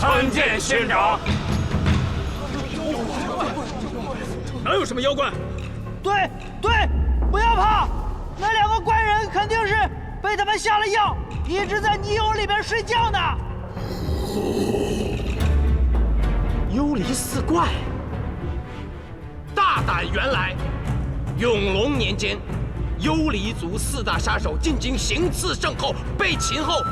参见仙长。哪有什么妖怪？对对，不要怕，那两个怪人肯定是被他们下了药，一直在泥蓣里面睡觉呢。幽离四怪，大胆原来！永隆年间，幽离族四大杀手进京行刺圣后，被擒后，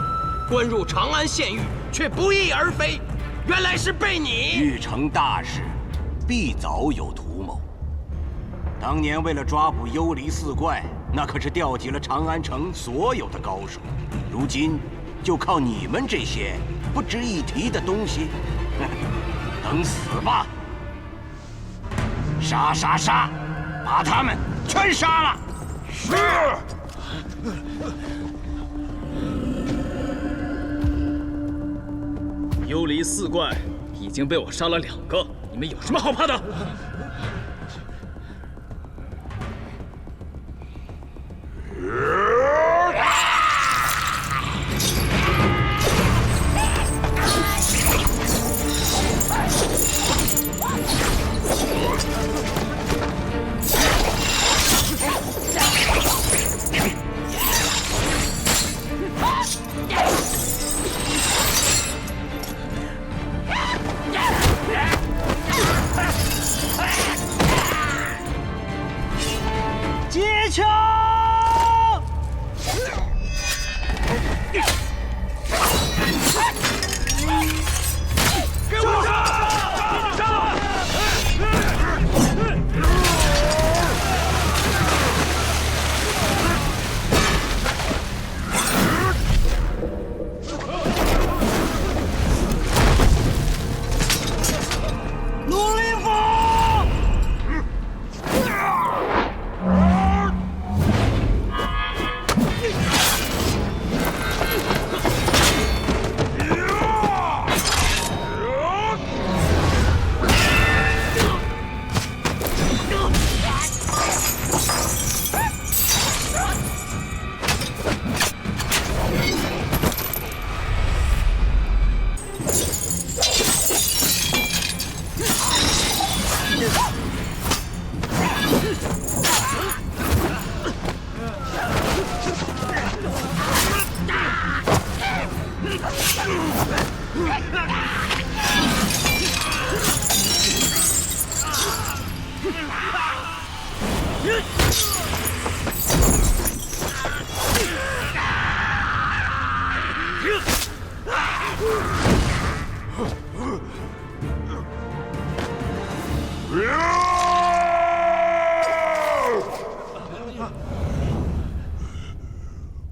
关入长安县狱，却不翼而飞。原来是被你欲成大事，必早有图谋。当年为了抓捕幽离四怪，那可是调集了长安城所有的高手。如今，就靠你们这些不值一提的东西，等死吧！杀杀杀！把他们全杀了！是。幽离四怪已经被我杀了两个，你们有什么好怕的？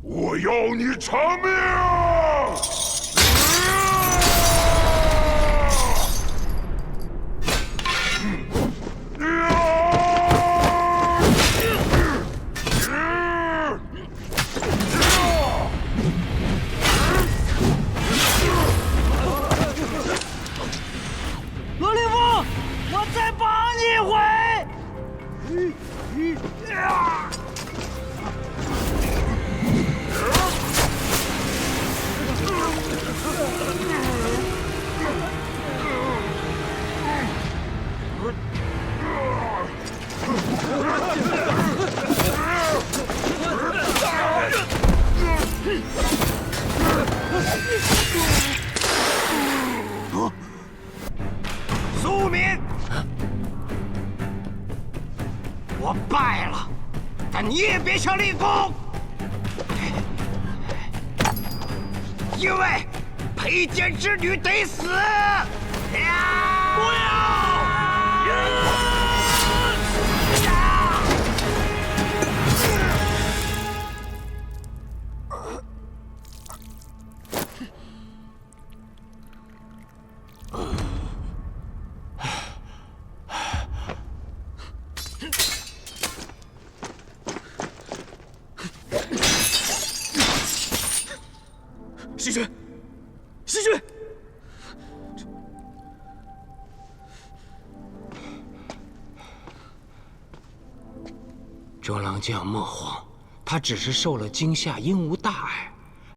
我要你偿命！再绑你一回。啊我败了，但你也别想立功，因为陪剑之女得死。不要！西君，西君，周郎将莫慌，他只是受了惊吓，应无大碍。